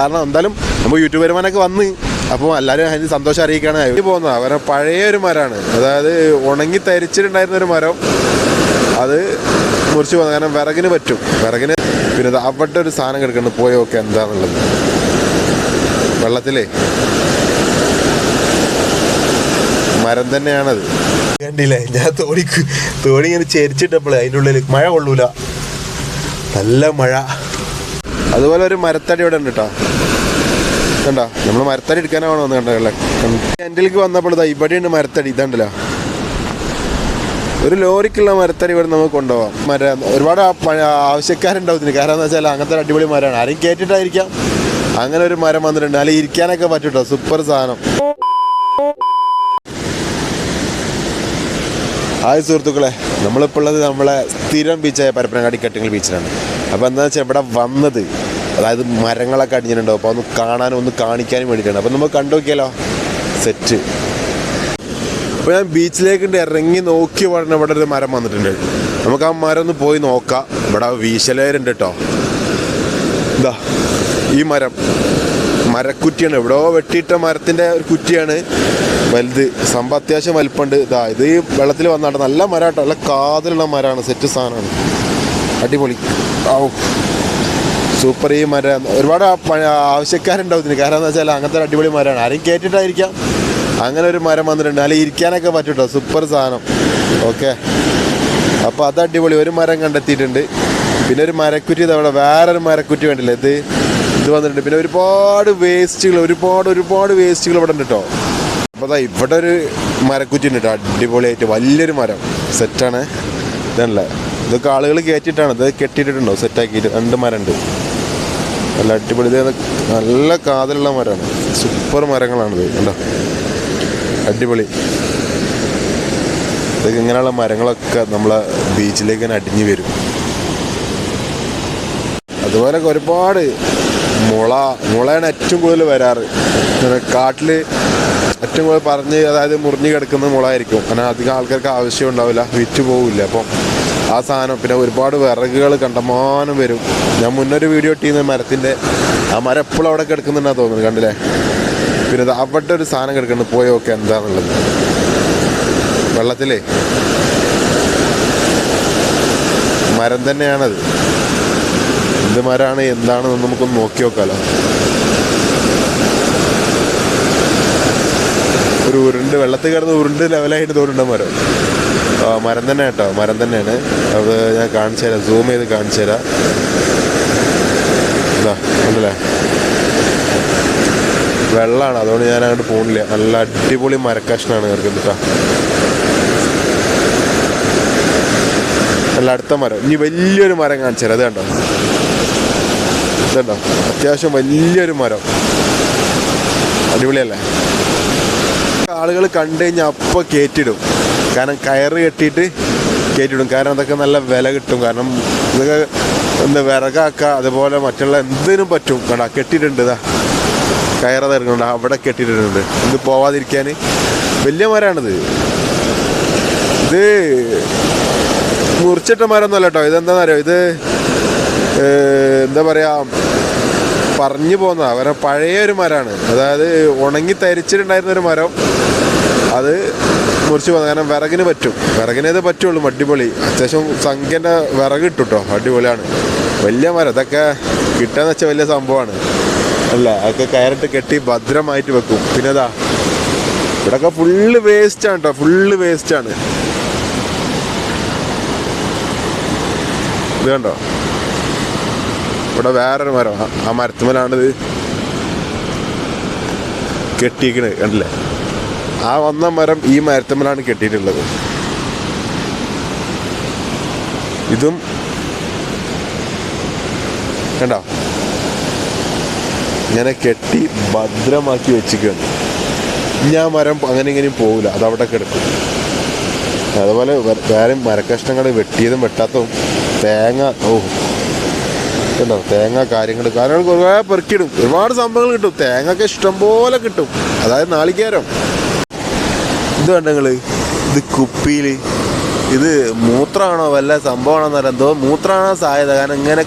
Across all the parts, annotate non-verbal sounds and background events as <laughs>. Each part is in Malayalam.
കാരണം എന്തായാലും നമ്മൾ യൂട്യൂബ് വരുമാനമൊക്കെ വന്ന്. അപ്പോൾ എല്ലാവരും അതിന് സന്തോഷം അറിയിക്കുകയാണ്. അതിന് പോകുന്നത്. അവരെ പഴയ ഒരു മരമാണ്. അതായത് ഉണങ്ങി തരിച്ചിട്ടുണ്ടായിരുന്ന ഒരു മരം. അത് മുറിച്ച് പോകുന്നത്. കാരണം വിറകിന് പറ്റും. വിറകിന് പിന്നെ അവിടെ ഒരു സാധനം കിടക്കുന്നു പോയൊക്കെ എന്താണുള്ളത് വെള്ളത്തിലേ. മരം തന്നെയാണത്. കണ്ടില്ലേ? ഞാൻ തോണി തോണി ഇങ്ങനെ ചെരിച്ചിട്ടപ്പോഴേ അതിന്റെ ഉള്ളിൽ മഴ കൊള്ളൂല. നല്ല മഴ. അതുപോലെ ഒരു മരത്തടി ഇവിടെ ഉണ്ട് കേട്ടോ കണ്ടോ? നമ്മൾ മരത്തടി എടുക്കാനാണ് വന്ന് കണ്ടല്ലേ എന്റെലേക്ക് വന്നപ്പോൾ ഇതാ ഇവിടെയുണ്ട് മരത്തടി. ഇതാണ്ടല്ലോ. ഒരു ലോറിക്കുള്ള മരത്തടി ഇവിടെ നമുക്ക് കൊണ്ടുപോകാം മര ഒരുപാട് ആവശ്യക്കാരുണ്ടാവും ഇതിന്. കാരണം എന്താ വെച്ചാൽ അങ്ങനത്തെ അടിപൊളി മരമാണ്. ആരും കേട്ടിട്ടായിരിക്കാം. അങ്ങനെ ഒരു മരം വന്നിട്ടുണ്ട്. അല്ലെങ്കിൽ ഇരിക്കാനൊക്കെ പറ്റൂട്ടോ സൂപ്പർ സാധനം. ഹായ് സുഹൃത്തുക്കളെ. നമ്മളിപ്പോൾ ഉള്ളത് നമ്മളെ സ്ഥിരം ബീച്ചായ പരപ്പനങ്ങാടി കെട്ടിങ്ങൾ ബീച്ചിലാണ് അപ്പോൾ എന്താ വെച്ചാൽ ഇവിടെ വന്നത് അതായത് മരങ്ങളൊക്കെ അടിഞ്ഞിട്ടുണ്ടാവും. അപ്പോൾ ഒന്ന് കാണാനും ഒന്ന് കാണിക്കാനും വേണ്ടിയിട്ടാണ്. അപ്പോൾ നമുക്ക് കണ്ടുനോക്കിയാലോ? സെറ്റ് അപ്പോൾ ഞാൻ ബീച്ചിലേക്ക് ഇറങ്ങി നോക്കി പറഞ്ഞ ഇവിടെ ഒരു മരം വന്നിട്ടുണ്ട്. നമുക്ക് ആ മരം ഒന്ന് പോയി നോക്കാം. ഇവിടെ വീശലേരുണ്ട് കേട്ടോ ഇതാ ഈ മരം. മരക്കുറ്റിയാണ്. എവിടെയോ വെട്ടിയിട്ട മരത്തിന്റെ ഒരു കുറ്റിയാണ്. വലുത്. സംഭവം അത്യാവശ്യം വലുപ്പുണ്ട്. ഇതാ ഇത് ഈ വെള്ളത്തിൽ വന്നാട്ട് നല്ല മരാട്ടോ. നല്ല കാതിലുള്ള മരമാണ് സെറ്റ് സാധനമാണ്. അടിപൊളി. ഔ. സൂപ്പർ ഈ മരം ഒരുപാട് ആവശ്യക്കാരുണ്ടാവും ഇതിന്. കാരണം എന്താ വെച്ചാൽ അങ്ങനത്തെ ഒരു അടിപൊളി മരമാണ്. ആരും കേട്ടിട്ടായിരിക്കാം അങ്ങനെ ഒരു മരം വന്നിട്ടുണ്ട്. അല്ലെങ്കിൽ ഇരിക്കാനൊക്കെ പറ്റൂട്ടോ? സൂപ്പർ സാധനം. ഓക്കെ. അപ്പോൾ അത് അടിപൊളി. ഒരു മരം കണ്ടെത്തിയിട്ടുണ്ട്. പിന്നെ ഒരു മരക്കുറ്റി ഇതവിടെ വേറൊരു മരക്കുറ്റി വേണ്ടില്ലേ ഇത് ഇത് വന്നിട്ടുണ്ട്. പിന്നെ ഒരുപാട് വേസ്റ്റുകൾ ഒരുപാട് ഒരുപാട് വേസ്റ്റുകൾ ഇവിടെ ഉണ്ട് കേട്ടോ അപ്പോൾ അതാ ഇവിടെ ഒരു മരക്കുറ്റി ഉണ്ട് കേട്ടോ. അടിപൊളിയായിട്ട്. വലിയൊരു മരം. സെറ്റാണ് ഇതല്ല? ഇതൊക്കെ ആളുകൾ കയറ്റിയിട്ടാണ് ഇത് കെട്ടിയിട്ടുണ്ടോ സെറ്റാക്കിയിട്ട് രണ്ട് മരമുണ്ട് നല്ല അടിപൊളി. നല്ല കാതലുള്ള മരമാണ്. സൂപ്പർ മരങ്ങളാണിത്. കണ്ടോ? അടിപൊളി. ഇതൊക്കെ ഇങ്ങനെയുള്ള മരങ്ങളൊക്കെ നമ്മളെ ബീച്ചിലേക്ക് തന്നെ അടിഞ്ഞു വരും. അതുപോലെ ഒരുപാട് മുള. മുളയാണ് ഏറ്റവും കൂടുതൽ വരാറ്. കാട്ടിൽ ഏറ്റവും കൂടുതൽ പറഞ്ഞ് അതായത് മുറിഞ്ഞ് കിടക്കുന്ന മുള ആയിരിക്കും കാരണം അധികം ആൾക്കാർക്ക് ആവശ്യം ഉണ്ടാവില്ല. വിറ്റ് പോവില്ല. അപ്പം ആ സാധനം. പിന്നെ ഒരുപാട് വിറകുകൾ കണ്ടമാനം വരും. ഞാൻ മുന്നൊരു വീഡിയോ ഇട്ടിരുന്ന മരത്തിന്റെ. ആ മരം എപ്പോഴും അവിടെ കിടക്കുന്നുണ്ടാ തോന്നുന്നു കണ്ടില്ലേ? പിന്നെ അത് അവിടെ ഒരു സാധനം കിടക്കുന്നു പോയൊക്കെ എന്താണെന്നുള്ളത് വെള്ളത്തിലേ. മരം തന്നെയാണത്. എന്ത് മരമാണ് എന്താണെന്ന് നമുക്കൊന്ന് നോക്കി നോക്കാമല്ലോ ഒരു ഉരുണ്ട് വെള്ളത്തിൽ കിടന്ന് ഉരുണ്ട് ലെവലായിട്ട് തോന്നുന്നുണ്ട് മരം. മരം തന്നെ കേട്ടോ മരം തന്നെയാണ്. അത് ഞാൻ കാണിച്ചു തരാം സൂം ചെയ്ത് കാണിച്ചു തരാം. ഉണ്ടല്ലേ വെള്ളമാണ് അതുകൊണ്ട് ഞാൻ അങ്ങോട്ട് പോണില്ല. നല്ല അടിപൊളി മരക്കഷ്ണാണ് കേൾക്കുന്നത് കേട്ടോ നല്ല അടുത്ത മരം. ഇനി വലിയൊരു മരം കാണിച്ചു തരാം. അത് കണ്ടോ? ഇതുണ്ടോ അത്യാവശ്യം വലിയൊരു മരം. അടിപൊളിയല്ലേ? ആളുകൾ കണ്ടു കഴിഞ്ഞാൽ അപ്പം കയറ്റിടും കാരണം കയറ് കെട്ടിയിട്ട് കയറ്റിവിടും കാരണം അതൊക്കെ നല്ല വില കിട്ടും. കാരണം ഇതൊക്കെ എന്താ വിറകാക്കുക അതുപോലെ മറ്റുള്ള എന്തിനും പറ്റും. കണ്ടാ കെട്ടിയിട്ടുണ്ട് ഇതാ. കയറ തരുന്നുണ്ട് അവിടെ കെട്ടിയിട്ടുണ്ട് ഇത് പോവാതിരിക്കാൻ വലിയ മരമാണിത് ഇത് മുറിച്ചിട്ട മരമൊന്നുമല്ല കേട്ടോ. ഇതെന്താണെന്ന് അറിയോ ഇത് എന്താ പറയുക പറഞ്ഞു പോകുന്ന അവരെ പഴയ ഒരു മരമാണ് അതായത് ഉണങ്ങി തരിച്ചിട്ടുണ്ടായിരുന്ന ഒരു മരം. അത് മുറിച്ച് പോകുന്നത് കാരണം വിറകിന് പറ്റും. വിറകിനേത് പറ്റുള്ളൂ അടിപൊളി. അത്യാവശ്യം സംഖ്യന്റെ വിറക് കിട്ടും കേട്ടോ അടിപൊളിയാണ്. വലിയ മരം അതൊക്കെ കിട്ടാന്ന് വെച്ചാൽ വലിയ സംഭവമാണ്. അല്ല അതൊക്കെ കയറിട്ട് കെട്ടി ഭദ്രമായിട്ട് വെക്കും. പിന്നെ ഇതാ ഇവിടെയൊക്കെ ഫുള്ള് വേസ്റ്റാണ് കേട്ടോ ഫുള്ള് വേസ്റ്റാണ് ഇത് കണ്ടോ? ഇവിടെ വേറൊരു മരം ആ- മരത്തുമലാണിത് കെട്ടിയിരിക്കണത് കണ്ടില്ലേ? ആ വന്ന മരം ഈ മരത്തമ്മലാണ് കെട്ടിയിട്ടുള്ളത്. ഇതും കണ്ടോ? ഇങ്ങനെ കെട്ടി ഭദ്രമാക്കി വെച്ചിട്ടുണ്ട് ആ മരം അങ്ങനെ ഇങ്ങനെയും പോകില്ല അവിടെ കിടക്കും. അതുപോലെ വേറെ മരക്കഷ്ണങ്ങൾ വെട്ടിയതും വെട്ടാത്തതും തേങ്ങ ഓ കണ്ടോ? തേങ്ങ കാര്യങ്ങൾ കാര്യങ്ങൾ കുറേ പെറുക്കിയിടും. ഒരുപാട് സംഭവങ്ങൾ കിട്ടും. തേങ്ങ ഒക്കെ ഇഷ്ടംപോലെ കിട്ടും. അതായത് നാളികേരം. ഇത് കണ്ട നിങ്ങൾ? ഇത് കുപ്പിയിൽ ഇത് മൂത്രമാണോ വല്ല സംഭവമാണോ എന്നറിയാം എന്തോ മൂത്രമാണോ സാധ്യത? കാരണം ഇങ്ങനെ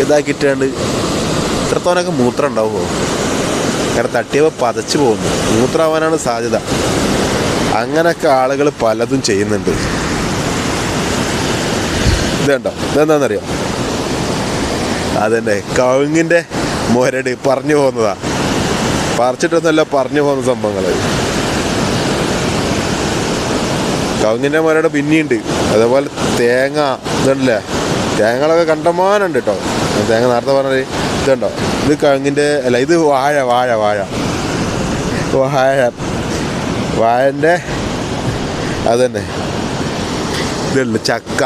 ഇതാക്കിയിട്ടാണ്ട് ഇത്രത്തോനൊക്കെ മൂത്രം ഉണ്ടാവുമോ? കാരണം തട്ടിയപ്പോൾ പതച്ചു പോകുന്നു. മൂത്രമാവാനാണ് സാധ്യത. അങ്ങനെയൊക്കെ ആളുകൾ പലതും ചെയ്യുന്നുണ്ട്. ഇതുണ്ടോ ഇതെന്താണെന്നറിയോ? അതന്നെ. കവുങ്ങിന്റെ മുരട് പറഞ്ഞു പോകുന്നതാ. പറിച്ചിട്ടൊന്നുമല്ല പറഞ്ഞു പോകുന്ന സംഭവങ്ങൾ കവുങ്ങിന്റെ മരയുടെ പിന്നിയുണ്ട്. അതേപോലെ തേങ്ങ ഇതുണ്ടല്ലേ? തേങ്ങകളൊക്കെ കണ്ടമാനുണ്ട് കേട്ടോ തേങ്ങ നേരത്തെ പറഞ്ഞത് ഇതുണ്ടോ? ഇത് കവുങ്ങിന്റെ അല്ല ഇത് വാഴ വാഴ വാഴ. വാഴ. വാഴന്റെ അതന്നെ. ഇതുണ്ട് ചക്ക.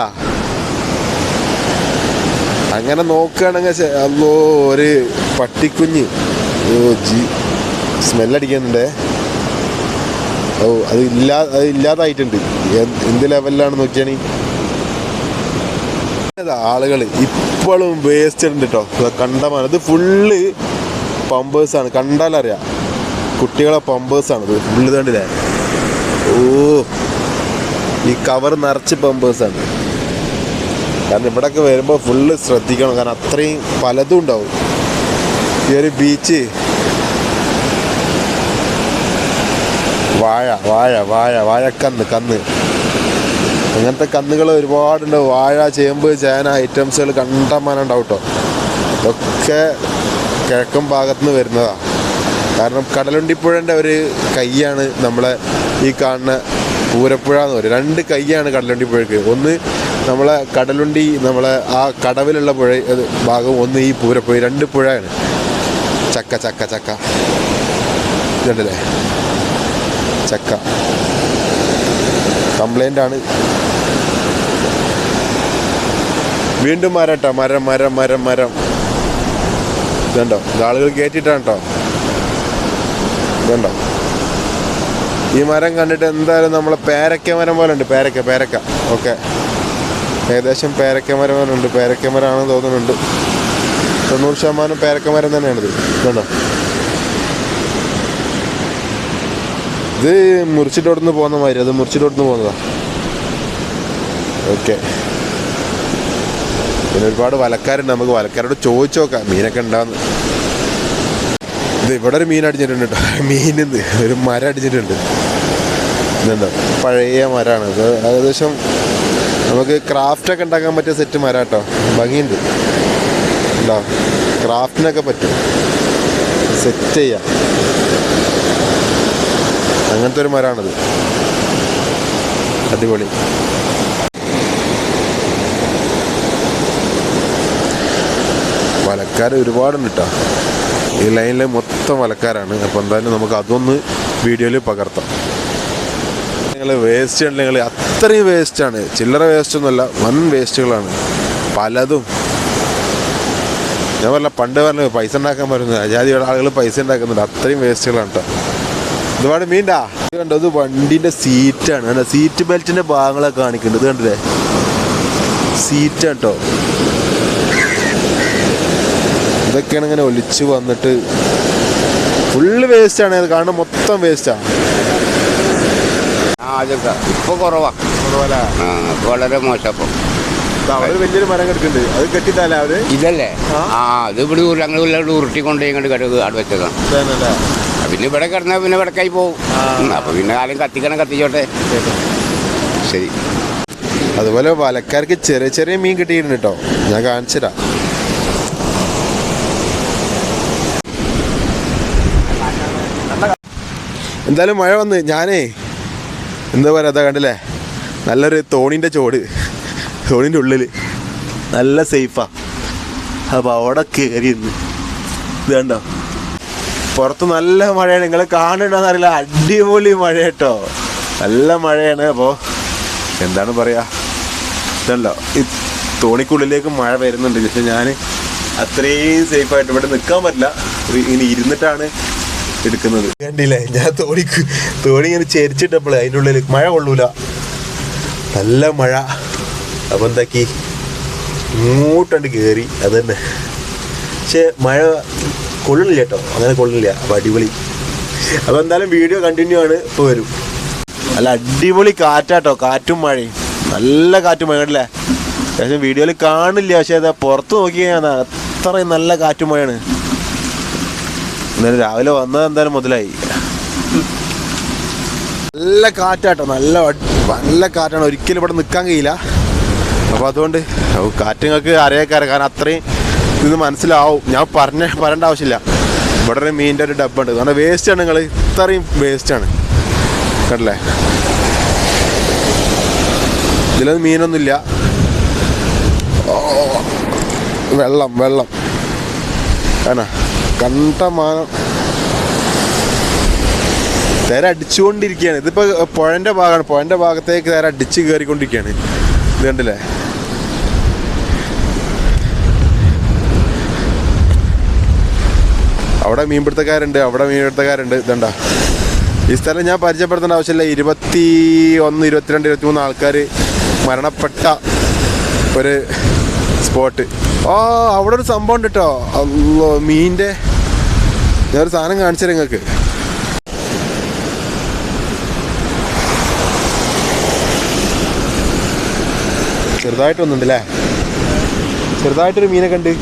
അങ്ങനെ നോക്കുകയാണെങ്കിൽ അല്ലോ ഒരു പട്ടിക്കുഞ്ഞ്. സ്മെല്ലടിക്കുന്നുണ്ടേ. ഓ അത് ഇല്ലാ അത് ഇല്ലാതായിട്ടുണ്ട്. എന്ത് ലെവലിലാണ് നോക്കിയാണീ? ആളുകൾ ഇപ്പോഴും വേസ്റ്റ് ഉണ്ട് കേട്ടോ കണ്ടമാനം ഇത് ഫുള്ള് പമ്പേഴ്സാണ് കണ്ടാലറിയാം. കുട്ടികളെ പമ്പേഴ്സാണ് ഇത് ഫുള്ള് കണ്ടില്ലേ? ഓ ഈ കവർ നിറച്ച് പമ്പേഴ്സാണ് കാരണം ഇവിടെയൊക്കെ വരുമ്പോൾ ഫുള്ള് ശ്രദ്ധിക്കണം. കാരണം അത്രയും പലതും ഉണ്ടാവും. ഈ ഒരു ബീച്ച് വാഴ വാഴ വാഴ വാഴക്കന്ന് കന്ന്. അങ്ങനത്തെ കന്നുകൾ ഒരുപാടുണ്ട്. വാഴ ചേമ്പ് ചേന ഐറ്റംസുകൾ കണ്ടമാനം ഉണ്ടാവും കേട്ടോ ഇതൊക്കെ കിഴക്കൻ ഭാഗത്ത് നിന്ന് വരുന്നതാണ് കാരണം കടലുണ്ടിപ്പുഴന്റെ ഒരു കൈയാണ് നമ്മളെ ഈ കാണുന്ന പൂരപ്പുഴ എന്ന് പറയും. രണ്ട് കൈയാണ് കടലുണ്ടിപ്പുഴക്ക്. ഒന്ന് നമ്മളെ കടലുണ്ടി നമ്മളെ ആ കടവിലുള്ള പുഴ ഭാഗം ഒന്ന് ഈ പൂരപ്പുഴ. രണ്ട് പുഴയാണ്. ചക്ക ചക്ക ചക്ക. ഇതുണ്ടല്ലേ? ചക്ക. കംപ്ലൈന്റ് ആണ് വീണ്ടും മരട്ടോ മരം മരം മരം മരം. ഇതുണ്ടോ? ഇത് ആളുകൾ കേട്ടോ ഇതുണ്ടോ? ഈ മരം കണ്ടിട്ട് എന്തായാലും നമ്മളെ പേരക്ക മരം പോലെ ഉണ്ട്. പേരക്ക പേരക്ക. ഓക്കെ. ഏകദേശം പേരക്ക മരം പോലെ ഉണ്ട്. പേരക്ക മരമാണെന്ന് തോന്നുന്നുണ്ട്. തൊണ്ണൂറ് ശതമാനം പേരക്ക മരം തന്നെയാണിത്. ഇതുണ്ടോ? ഇത് മുറിച്ചിട്ടോടുന്ന് പോകുന്ന മാതിരി അത് മുറിച്ചിട്ടോടുന്ന് പോകുന്നതാ. ഓക്കെ പിന്നെ ഒരുപാട് വലക്കാരുണ്ട്. നമുക്ക് വലക്കാരോട് ചോദിച്ചു നോക്കാം. മീനൊക്കെ ഉണ്ടാന്ന് ഇത് ഇവിടെ ഒരു മീൻ അടിച്ചിട്ടുണ്ട് കേട്ടോ <laughs> മീനിന്ന് ഒരു മരം അടിച്ചിട്ടുണ്ട് ഇതെന്താ? പഴയ മരമാണ് ഇത് ഏകദേശം നമുക്ക് ക്രാഫ്റ്റൊക്കെ ഉണ്ടാക്കാൻ പറ്റിയ സെറ്റ് മരം കേട്ടോ ഭംഗിയുണ്ട് ഉണ്ടോ ക്രാഫ്റ്റിനൊക്കെ പറ്റും. സെറ്റ് ചെയ്യാം. അങ്ങനത്തെ ഒരു മരമാണിത് അടിപൊളി. വലക്കാർ ഒരുപാടുണ്ട് കേട്ടോ ഈ ലൈനിൽ മൊത്തം വലക്കാരാണ്. അപ്പോൾ എന്തായാലും നമുക്ക് അതൊന്ന് വീഡിയോയിൽ പകർത്താം. നിങ്ങൾ വേസ്റ്റ് ഉണ്ടെങ്കിൽ അത്രയും വേസ്റ്റാണ് ചില്ലറ വേസ്റ്റ് ഒന്നുമല്ല വൻ വേസ്റ്റുകളാണ് പലതും. ഞാൻ പറഞ്ഞ പണ്ട് പറഞ്ഞു പൈസ ഉണ്ടാക്കാൻ പറ്റുന്നത് അജാതിയുടെ ആളുകൾ പൈസ ഉണ്ടാക്കുന്നുണ്ട്. അത്രയും വേസ്റ്റുകളാണ് കേട്ടോ ഒരുപാട് മീൻഡാ ഇത് കണ്ടോ ഇത് വണ്ടിന്റെ സീറ്റാണ്. കണ്ടോ സീറ്റ് ബെൽറ്റിന്റെ ഭാഗങ്ങളൊക്കെ കാണിക്കുന്നുണ്ട്. ഇത് കണ്ടില്ലേ? സീറ്റാണ് കേട്ടോ. ഇതൊക്കെയാണ് ഇങ്ങനെ ഒലിച്ച് വന്നിട്ട് ഫുള്ള് വേസ്റ്റ് ആണ്. ഇത് കാണുന്നത് മൊത്തം വേസ്റ്റാ ഇപ്പൊ ആ വളരെ മോശം അവർ വലിയൊരു മരം കിടക്കുന്നുണ്ട്. അത് കെട്ടിത്തല്ലേ അവർ? ഇതല്ലേ? ആ. അത് ഇവിടെ ഞങ്ങൾ ഉരുട്ടിക്കൊണ്ട് ഇങ്ങോട്ട് കിടക്കുക അവിടെ? പിന്നെ ഇവിടെ കിടന്നാൽ പിന്നെ വിടക്കായി പോകും അപ്പോൾ പിന്നെ ആരും കത്തിക്കണം കത്തിച്ചോട്ടെ. ശരി. അതുപോലെ വലക്കാർക്ക് ചെറിയ ചെറിയ മീൻ കിട്ടിയിട്ടുണ്ട് കേട്ടോ ഞാൻ കാണിച്ചുതരാ. എന്തായാലും മഴ വന്ന് ഞാനേ എന്താ പറയാ അതാ കണ്ടില്ലേ? നല്ലൊരു തോണിന്റെ ചോട് തോണിന്റെ ഉള്ളിൽ നല്ല സേഫാ. അപ്പോൾ അവിടെ കയറി ഇരുന്ന് ഇത് കണ്ടോ? പുറത്ത് നല്ല മഴയാണ്. നിങ്ങൾ കാണുന്നുണ്ടോന്ന് അറിയില്ല. അടിപൊളി മഴ കേട്ടോ. നല്ല മഴയാണ്. അപ്പോൾ എന്താണ് പറയാ? ഇതല്ലോ ഈ തോണിക്കുള്ളിലേക്ക് മഴ വരുന്നുണ്ട്. പക്ഷെ ഞാൻ അത്രയും സേഫായിട്ട് ഇവിടെ നിൽക്കാൻ പറ്റില്ല. ഇനി ഇരുന്നിട്ടാണ് എടുക്കുന്നത്. കണ്ടില്ലേ? ഞാൻ തോണിക്ക് തോണി ഇങ്ങനെ ചെരിച്ചിട്ടപ്പോൾ അതിന്റെ ഉള്ളിൽ മഴ കൊള്ളൂല. നല്ല മഴ. അപ്പം എന്താക്കി? ഇങ്ങോട്ടുണ്ട് കയറി അത് തന്നെ പക്ഷെ മഴ കൊള്ളില്ല കേട്ടോ. അങ്ങനെ കൊള്ളില്ല അപ്പോൾ അടിപൊളി. അപ്പോൾ എന്തായാലും വീഡിയോ കണ്ടിന്യൂ ആണ്. ഇപ്പോൾ വരും. നല്ല അടിപൊളി കാറ്റാട്ടോ. കാറ്റും മഴയും. നല്ല കാറ്റും മഴ കണ്ടില്ലേ? വീഡിയോയിൽ കാണില്ല. പക്ഷെ അതാ പുറത്ത് നോക്കി കഴിഞ്ഞാൽ അത്രയും നല്ല കാറ്റും മഴയാണ്. ഇന്നലെ രാവിലെ വന്നത് എന്തായാലും മുതലായി. നല്ല കാറ്റാട്ടോ. നല്ല നല്ല കാറ്റാണ്. ഒരിക്കലും ഇവിടെ നിൽക്കാൻ കഴിയില്ല. അപ്പോൾ അതുകൊണ്ട് കാറ്റ് നിങ്ങൾക്ക് അറിയാക്കാറ് കാരണം അത്രയും ഇത് മനസ്സിലാവും. ഞാൻ പറഞ്ഞ പറയേണ്ട ആവശ്യമില്ല. ഇവിടെ ഒരു മീനിന്റെ ഒരു ഡബ്ബുണ്ട്. കാരണം വേസ്റ്റാണ് നിങ്ങൾ ഇത്രയും വേസ്റ്റാണ് കണ്ടല്ലേ? ഇതിലൊന്നും മീനൊന്നുമില്ല. വെള്ളം വെള്ളം. ആണ് കണ്ടമാനം തിര അടിച്ചുകൊണ്ടിരിക്കുകയാണ്. ഇതിപ്പോ പുഴന്റെ ഭാഗമാണ്. പുഴന്റെ ഭാഗത്തേക്ക് തിര അടിച്ച് കയറിക്കൊണ്ടിരിക്കുകയാണ്. ഇത് കണ്ടില്ലേ? അവിടെ മീൻപിടുത്തക്കാരുണ്ട് അവിടെ മീൻപിടുത്തക്കാരുണ്ട്. ഇതണ്ട? ഈ സ്ഥലം ഞാൻ പരിചയപ്പെടുത്തേണ്ട ആവശ്യമില്ല. ഇരുപത്തി ഒന്ന് ഇരുപത്തിരണ്ട് ഇരുപത്തി മൂന്ന് ആൾക്കാർ മരണപ്പെട്ട ഒരു സ്പോട്ട്. ഓ അവിടെ ഒരു സംഭവം ഉണ്ട് കേട്ടോ മീനിന്റെ ഞാനൊരു സാധനം കാണിച്ചു നിങ്ങൾക്ക്. ചെറുതായിട്ടൊന്നുണ്ടല്ലേ ചെറുതായിട്ടൊരു മീനൊക്കെ ഉണ്ട്.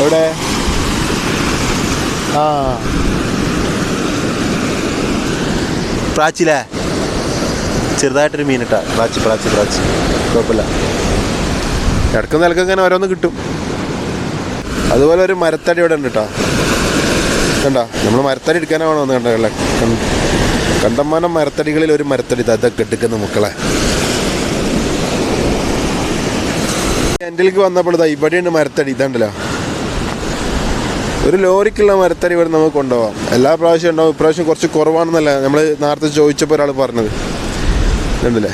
എവിടെ? ആ. പ്രാച്ചിലേ? ചെറുതായിട്ടൊരു മീൻ ഇട്ടാ പ്രാച്ചി പ്രാച്ചി പ്രാച്ചി. കുഴപ്പമില്ല. ഇടയ്ക്ക് നിലയ്ക്ക് ഇങ്ങനെ ഓരോന്ന് കിട്ടും. അതുപോലെ ഒരു മരത്തടി ഇവിടെ ഉണ്ട് കേട്ടോ കണ്ടോ? നമ്മൾ മരത്തടി എടുക്കാനാണോ വന്ന് കണ്ടല്ലേ കണ്ടമാനം മരത്തടികളിൽ ഒരു മരത്തടി അതൊക്കെ എടുക്കുന്ന മക്കളെ. എന്റെ വന്നപ്പോൾ ഇവിടെയുണ്ട് മരത്തടി. ഇതുണ്ടല്ലോ ഒരു ലോറിക്കുള്ള മരത്തടി ഇവിടെ നമുക്ക് കൊണ്ടുപോകാം എല്ലാ പ്രാവശ്യം ഉണ്ടാവും. ഇപ്രാവശ്യം കുറച്ച് കുറവാണെന്നല്ല. നമ്മൾ നേരത്തെ ചോദിച്ചപ്പോൾ ഒരാൾ പറഞ്ഞത്. ഉണ്ടല്ലേ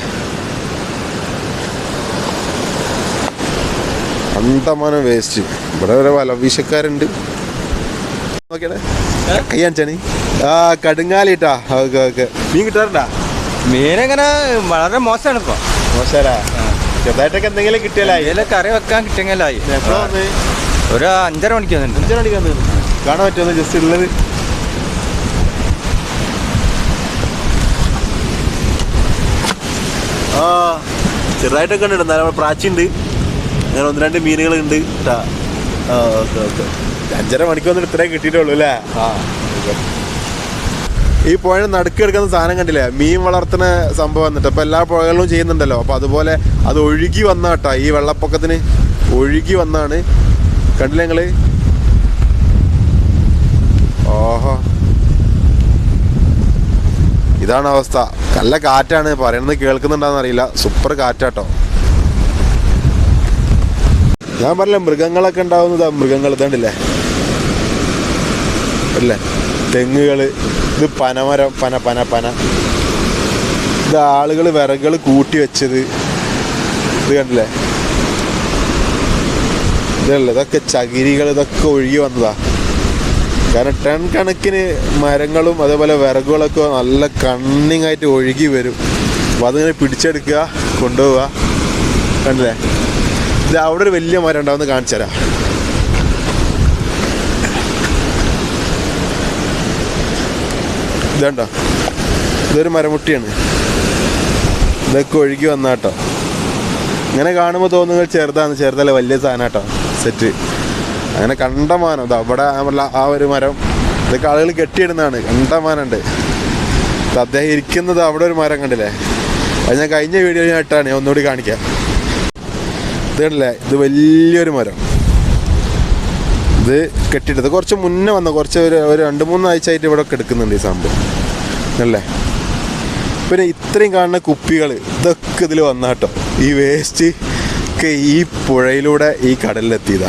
അന്തമാനം വേസ്റ്റ്. ഇവിടെ ഒരു വലവീശക്കാരുണ്ട്. നോക്കിയേ. കൈ ആ കടുങ്ങാലിട്ടാ ഓക്കെ ഓക്കെ. മീൻ കിട്ടാറുണ്ടാ? മീനങ്ങനെ വളരെ മോശമാണ് ഇപ്പൊ. മോശമല്ല ചെറുതായിട്ടൊക്കെ എന്തെങ്കിലും കിട്ടിയാലായി. ഇതിലെ കറി വെക്കാൻ കിട്ടിയെങ്കിലായി. എപ്പോഴാ വന്ന്? ഒരു അഞ്ചര മണിക്ക് വന്നിട്ടുണ്ട്. അഞ്ചര മണിക്ക് കാണാൻ പറ്റുമോ ജസ്റ്റ് ഉള്ളത്? ആ ചെറുതായിട്ടൊക്കെ ഉണ്ട് നമ്മൾ പ്രാച്ചി ഉണ്ട് അങ്ങനെ ഒന്ന് രണ്ട് മീനുകൾ ഉണ്ട് ട്ടാ. ആ ഓക്കെ ഓക്കെ. അഞ്ചര മണിക്ക് വന്നിട്ട് ഇത്രയും കിട്ടിയിട്ടുള്ളൂ അല്ലേ? ആ. ഈ പുഴ നടുക്ക് എടുക്കുന്ന സാധനം കണ്ടില്ലേ? മീൻ വളർത്തുന്ന സംഭവം വന്നിട്ട്. അപ്പം എല്ലാ പുഴകളിലും ചെയ്യുന്നുണ്ടല്ലോ. അപ്പോൾ അതുപോലെ അത് ഒഴുകി വന്ന കേട്ടാ. ഈ വെള്ളപ്പൊക്കത്തിന് ഒഴുകി വന്നാണ് കണ്ടില്ലേ നിങ്ങൾ ഓഹോ. ഇതാണ് അവസ്ഥ. നല്ല കാറ്റാണ്. പറയണത് കേൾക്കുന്നുണ്ടോന്ന് അറിയില്ല. സൂപ്പർ കാറ്റാട്ടോ. ഞാൻ പറഞ്ഞില്ല മൃഗങ്ങളൊക്കെ ഉണ്ടാവുന്നതാ മൃഗങ്ങൾ ഇതുണ്ടല്ലേ? അല്ലേ തെങ്ങുകൾ ഇത് പനമരം പന പന പന. ഇത് ആളുകൾ വിറകുകൾ കൂട്ടി വെച്ചത്. ഇത് കണ്ടില്ലേ? ഇതല്ലേ ഇതൊക്കെ ചകിരികൾ ഇതൊക്കെ ഒഴുകി വന്നതാ. കാരണം ടൺ കണക്കിന് മരങ്ങളും അതേപോലെ വിറകുകളൊക്കെ നല്ല കണ്ണിങ് ആയിട്ട് ഒഴുകി വരും. അപ്പോൾ അതിങ്ങനെ പിടിച്ചെടുക്കുക കൊണ്ടുപോവുക. കണ്ടില്ലേ? ഇത് അവിടെ ഒരു വലിയ മരം ഉണ്ടാവുന്ന കാണിച്ചു ഇതുണ്ടോ? ഇതൊരു മരമുട്ടിയാണ്. ഇതൊക്കെ ഒഴുകി വന്നാട്ടോ. ഇങ്ങനെ കാണുമ്പോൾ തോന്നുന്നത് ചെറുതാണ് ചെറുതല്ല വലിയ സാധനം കേട്ടോ സെറ്റ് അങ്ങനെ കണ്ടമാനം ഇതാ അവിടെ ആ ഒരു മരം ഇതൊക്കെ ആളുകൾ കെട്ടിയിടുന്നതാണ്. കണ്ടമാനുണ്ട് അദ്ദേഹം ഇരിക്കുന്നത് അവിടെ ഒരു മരം കണ്ടില്ലേ? അത് ഞാൻ കഴിഞ്ഞ വീഡിയോ ഞാൻ ഇട്ടാണ്. ഞാൻ ഒന്നുകൂടി കാണിക്കാം. ഇത് കണ്ടില്ലേ? ഇത് വലിയൊരു മരം. ഇത് കെട്ടിയിട്ടത്. കുറച്ച് മുന്നേ വന്ന കുറച്ച് ഒരു ഒരു രണ്ട് മൂന്ന് ആഴ്ച ആയിട്ട് ഇവിടെ എടുക്കുന്നുണ്ട് ഈ സംഭവം. അല്ലേ പിന്നെ ഇത്രയും കാണുന്ന കുപ്പികൾ ഇതൊക്കെ ഇതിൽ വന്നാട്ടോ ഈ വേസ്റ്റ് ഒക്കെ ഈ പുഴയിലൂടെ ഈ കടലിലെത്തിയതാ.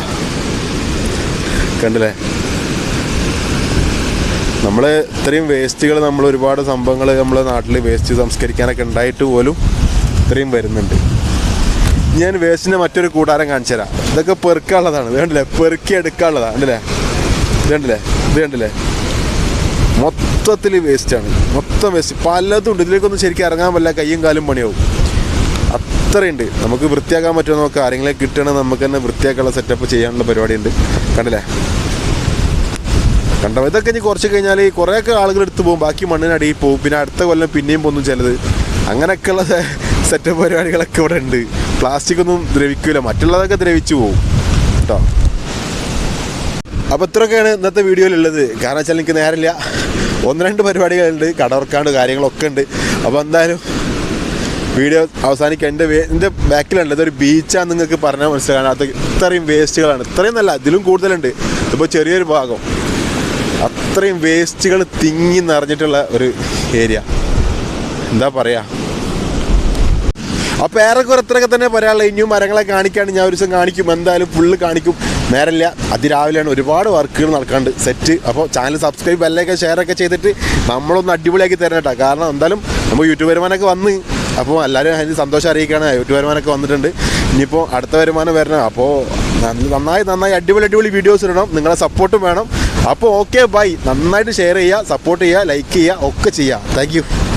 കണ്ടില്ലേ? നമ്മൾ ഇത്രയും വേസ്റ്റുകൾ നമ്മൾ ഒരുപാട് സംഭവങ്ങൾ നമ്മളെ നാട്ടിൽ വേസ്റ്റ് സംസ്കരിക്കാനൊക്കെ ഉണ്ടായിട്ട് പോലും ഇത്രയും വരുന്നുണ്ട്. ഞാൻ വേസ്റ്റിന്റെ മറ്റൊരു കൂടാരം കാണിച്ചു തരാം ഇതൊക്കെ പെറുക്കാനുള്ളതാണ്. ഇത് കണ്ടില്ലേ? പെറുക്കി എടുക്കാനുള്ളതാണ് കണ്ടില്ലേ? ഇത് കണ്ടില്ലേ? ഇത് കണ്ടില്ലേ? മൊത്തത്തിൽ വേസ്റ്റാണ്. മൊത്തം വേസ്റ്റ്. പലതും ഉണ്ട്. ഇതിലേക്കൊന്നും ശരിക്കും ഇറങ്ങാൻ പറ്റില്ല. കയ്യും കാലും പണിയാവും. അത്രയുണ്ട് നമുക്ക് വൃത്തിയാക്കാൻ പറ്റുമോ നമുക്ക് ആരെങ്കിലും കിട്ടണമെങ്കിൽ നമുക്ക് തന്നെ വൃത്തിയാക്കാനുള്ള സെറ്റപ്പ് ചെയ്യാനുള്ള പരിപാടിയുണ്ട്. കണ്ടില്ലേ? കണ്ടോ? ഇതൊക്കെ ഇനി കുറച്ച് കഴിഞ്ഞാൽ കുറേയൊക്കെ ആളുകൾ എടുത്തു പോകും. ബാക്കി മണ്ണിനടിയിൽ പോകും. പിന്നെ അടുത്ത കൊല്ലം പിന്നെയും പൊന്നും ചിലത് അങ്ങനെയൊക്കെയുള്ള സെറ്റപ്പ് പരിപാടികളൊക്കെ ഇവിടെ ഉണ്ട്. പ്ലാസ്റ്റിക് ഒന്നും ദ്രവിക്കില്ല മറ്റുള്ളതൊക്കെ ദ്രവിച്ചു പോകും. കേട്ടോ? അപ്പോൾ ഇത്രയൊക്കെയാണ് ഇന്നത്തെ വീഡിയോയിലുള്ളത് കാരണം വെച്ചാൽ എനിക്ക് നേരമില്ല. ഒന്ന് രണ്ട് പരിപാടികളുണ്ട്. കടവർക്കാണ്ട് കാര്യങ്ങളൊക്കെ ഉണ്ട്. അപ്പോൾ എന്തായാലും വീഡിയോ അവസാനിക്കുക എന്റെ എന്റെ ബാക്കിലുണ്ട്. ഇതൊരു ബീച്ചാന്ന് നിങ്ങൾക്ക് പറഞ്ഞാൽ മനസ്സിലാകാൻ അത് ഇത്രയും വേസ്റ്റുകളാണ്. ഇത്രയും നല്ല അതിലും കൂടുതലുണ്ട്. ഇതിപ്പോൾ ചെറിയൊരു ഭാഗം. അത്രയും വേസ്റ്റുകൾ തിങ്ങി നിറഞ്ഞിട്ടുള്ള ഒരു ഏരിയ. എന്താ പറയുക അപ്പോൾ ഏറെക്കുറെ അത്രയൊക്കെ തന്നെ പറയാനുള്ള. ഇനിയും മരങ്ങളെ കാണിക്കാണ്ട് ഞാൻ ഒരു ദിവസം കാണിക്കും. എന്തായാലും ഫുള്ള് കാണിക്കും. നേരമില്ല അതിരാവിലെയാണ് ഒരുപാട് വർക്കുകൾ നടക്കാണ്ട് സെറ്റ് അപ്പോൾ ചാനൽ സബ്സ്ക്രൈബ് ബെല്ലൊക്കെ ഷെയർ ഒക്കെ ചെയ്തിട്ട് നമ്മളൊന്ന് അടിപൊളിയാക്കി തരണം കേട്ടോ കാരണം എന്തായാലും നമ്മൾ യൂട്യൂബ് വരുമാനമൊക്കെ വന്ന് അപ്പോൾ എല്ലാവരും അതിന് സന്തോഷം അറിയിക്കുകയാണ്. യൂട്യൂബ് വരുമാനമൊക്കെ വന്നിട്ടുണ്ട്. ഇനിയിപ്പോൾ അടുത്ത വരുമാനം വരണം. അപ്പോൾ നന്നായി നന്നായി അടിപൊളി അടിപൊളി വീഡിയോസ് ഇടണം. നിങ്ങളുടെ സപ്പോർട്ടും വേണം. അപ്പോൾ ഓക്കെ ബൈ നന്നായിട്ട് ഷെയർ ചെയ്യുക സപ്പോർട്ട് ചെയ്യുക ലൈക്ക് ചെയ്യുക ഒക്കെ ചെയ്യുക. താങ്ക്